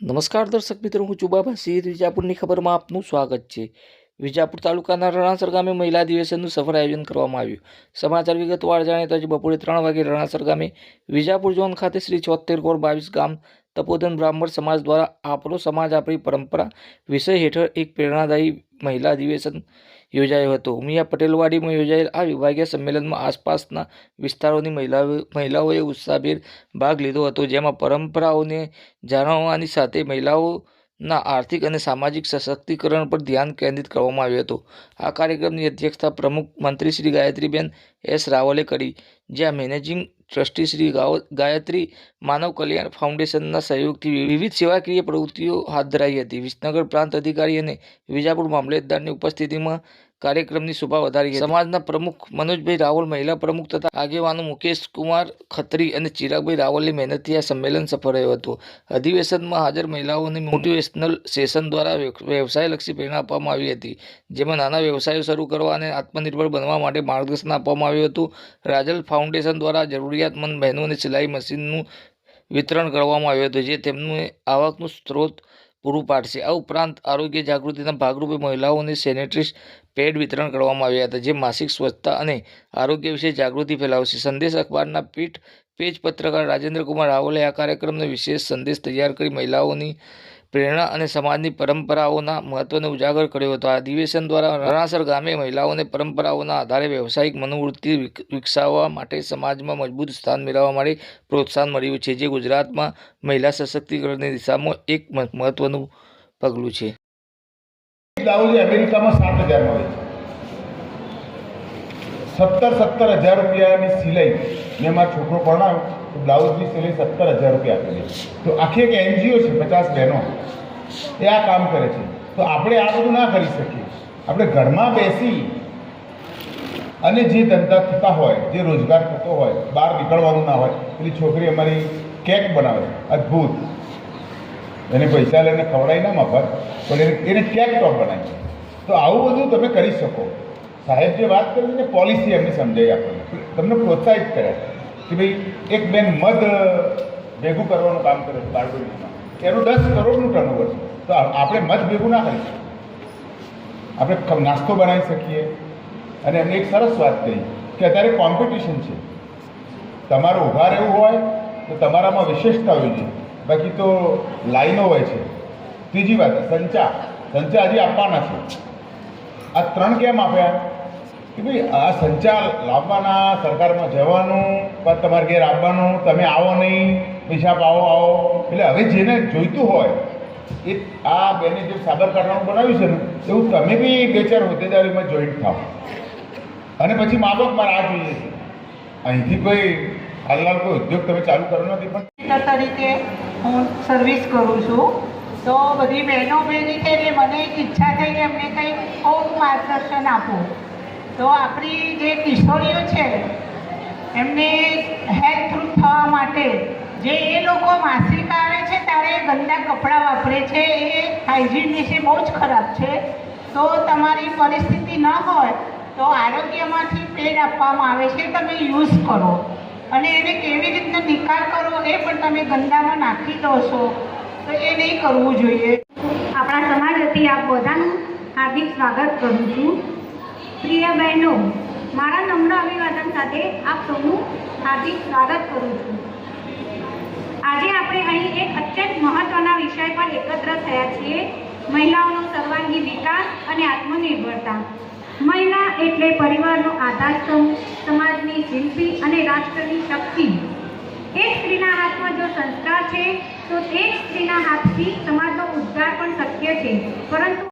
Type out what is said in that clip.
નમસ્કાર દર્શક મિત્રો, હું ચુબાભા સિંહ વિજાપુરની ખબરમાં આપનું સ્વાગત છે. વિજાપુર તાલુકાના રણાસર ગામે મહિલા દિવસનું સફળ આયોજન કરવામાં આવ્યું. સમાચાર વિગતવાર જાણીએ તો આજે બપોરે ત્રણ વાગે રણાસર ગામે વિજાપુર ઝોન ખાતે શ્રી છોતેર કોર બાવીસ ગામ તપોધન બ્રાહ્મણ સમાજ દ્વારા આપણો સમાજ આપણી પરંપરા વિષય હેઠળ એક પ્રેરણાદાયી મહિલા અધિવેશન યોજાયો હતો. ઉમિયા પટેલવાડીમાં યોજાયેલ આ વિભાગીય સંમેલનમાં આસપાસના વિસ્તારોની મહિલાઓ, મહિલાઓએ ઉત્સાહભેર ભાગ લીધો હતો, જેમાં પરંપરાઓને જાણવવાની સાથે મહિલાઓના આર્થિક અને સામાજિક સશક્તિકરણ પર ધ્યાન કેન્દ્રિત કરવામાં આવ્યું હતું. આ કાર્યક્રમની અધ્યક્ષતા પ્રમુખ મંત્રી શ્રી ગાયત્રીબેન એસ રાવલે કરી, જ્યાં મેનેજિંગ ટ્રસ્ટી શ્રી ગાયત્રી માનવ કલ્યાણ ફાઉન્ડેશનના સહયોગથી વિવિધ સેવાકીય પ્રવૃત્તિઓ હાથ ધરાઈ હતી. વિસનગર પ્રાંત અધિકારી અને વિજાપુર મામલતદારની ઉપસ્થિતિમાં કાર્યક્રમની શોભા વધારી સમાજના પ્રમુખ મનોજભાઈ રાવલ, મહિલા પ્રમુખ તથા આગેવાનો મુકેશ કુમાર ખત્રી અને ચિરાગભાઈ રાવલની મહેનતથી આ સંમેલન સફળ રહ્યું હતું. અધિવેશનમાં હાજર મહિલાઓને મોટિવેશનલ સેશન દ્વારા વ્યવસાયલક્ષી પ્રેરણા આપવામાં આવી હતી, જેમાં નાના વ્યવસાયો શરૂ કરવા અને આત્મનિર્ભર બનવા માટે માર્ગદર્શન આપવામાં આવ્યું હતું. રાજલ ફાઉન્ડેશન દ્વારા જરૂરિયાતમંદ બહેનોને સિલાઈ મશીનનું વિતરણ કરવામાં આવ્યું હતું, જે તેમનું આવકનું સ્ત્રોત પૂરું પાડશે. આ ઉપરાંત આરોગ્ય જાગૃતિના ભાગરૂપે મહિલાઓને સેનેટરી પેડ વિતરણ કરવામાં આવ્યા હતા, જે માસિક સ્વચ્છતા અને આરોગ્ય વિશે જાગૃતિ ફેલાવશે. સંદેશ અખબારના પીઠ પેજ પત્રકાર રાજેન્દ્રકુમાર રાવલે આ કાર્યક્રમનો વિશેષ સંદેશ તૈયાર કરી મહિલાઓની પ્રેરણા અને સમાજની પરંપરાઓના મહત્વને ઉજાગર કર્યો હતો. આ અધિવેશન દ્વારા રણાસર ગામે મહિલાઓને પરંપરાઓના આધારે વ્યવસાયિક મનોવૃત્તિ વિકસાવવા માટે સમાજમાં મજબૂત સ્થાન મેળવવા માટે પ્રોત્સાહન મળ્યું છે, જે ગુજરાતમાં મહિલા સશક્તિકરણની દિશામાં એક મહત્વનું પગલું છે. સત્તર સત્તર હજાર રૂપિયાની સિલાઈ. મેં મારો છોકરો ભણાવ્યો તો બ્લાઉઝની સિલાઈ સત્તર હજાર રૂપિયા આપેલી તો આખી એક એનજીઓ છે, પચાસ બહેનો. એ આ કામ કરે છે. તો આપણે આ બધું ના કરી શકીએ. આપણે ઘરમાં બેસી અને જે ધંધા થતા હોય, જે રોજગાર થતો હોય, બહાર નીકળવાનું ના હોય પેલી છોકરી અમારી કેક બનાવે. છે અદ્ભુત. એને પૈસા લઈને ખવડાવી ના મફત, પણ એને એને કેક ટોપ બનાવી તો આવું બધું તમે કરી શકો. સાહેબ જે વાત કરી ને પોલિસી એમને સમજાવી આપણને તમને પ્રોત્સાહિત કર્યા. કે ભાઈ એક બેન મધ ભેગું કરવાનું કામ કરે છે બારડોલીમાં. એનું દસ કરોડનું ટર્નઓવર છે. તો આપણે મધ ભેગું ના કરી શકીએ. આપણે નાસ્તો બનાવી શકીએ. અને એમને એક સરસ વાત કહી કે અત્યારે કોમ્પિટિશન છે. તમારે ઊભા રહેવું હોય તો તમારામાં વિશેષતા હોવી જોઈએ બાકી તો લાઈનો હોય છે. ત્રીજી વાત, સંચા. સંચા હજી આપવાના છે. આ ત્રણ કેમ આપ્યા? કે ભાઈ, આ સંચાર લાવવાના, સરકારમાં જવાનું, પણ તમારે ઘેર આવવાનું, તમે આવો નહીં, પૈસા પાવો, આવો. એટલે હવે જેને જોઈતું હોય, એ આ બેને જે સાબરકાંઠાનું બનાવ્યું છે ને, એવું તમે બી બે ચાર હોદ્દેદારીમાં જોઈન્ટ થાઓ. અને પછી મા બાપ મારે આ જોઈએ અહીંથી કોઈ હાલના કોઈ ઉદ્યોગ તમે ચાલુ કરવાનો નથી, પણ તરીકે હું સર્વિસ કરું છું. તો બધી બહેનો ભેગી થઈને મને ઈચ્છા થઈ કે એમને કંઈક માર્ગદર્શન આપું. તો આપણી જે કિશોરીઓ છે, એમને હેલ્થરૂપ થવા માટે જે એ લોકો માસિક આવે છે, ત્યારે ગંદા કપડાં વાપરે છે, એ હાઇજીન વિશે બહુ જ ખરાબ છે. તો તમારી પરિસ્થિતિ ન હોય, તો આરોગ્યમાંથી પેડ આપવામાં આવે છે, તમે યુઝ કરો. અને એને કેવી રીતના નિકાલ કરવો, એ પણ તમે ગંદામાં નાખી દો છો. તો એ નહીં કરવું જોઈએ. આપણા સમાજ વતી આપ બધાનું હાર્દિક સ્વાગત કરું છું. પ્રિય બહેનો મારા નમ્ર અભિવાદન સાથે આપ સૌનું હાર્દિક સ્વાગત કરું છું. આજે આપણે અહીં એક અત્યંત મહત્વના વિષય પર એકત્ર થયા છીએ, મહિલાઓનો સર્વાંગી વિકાસ અને આત્મનિર્ભરતા. મહિલા એટલે પરિવારનો આધારસ્તંભ, સમાજની શિલ્પી અને રાષ્ટ્રની શક્તિ. એક સ્ત્રીના હાથમાં જો સંસ્કાર છે, તો તે સ્ત્રીના હાથથી સમાજનો ઉદ્ધાર પણ શક્ય છે, પરંતુ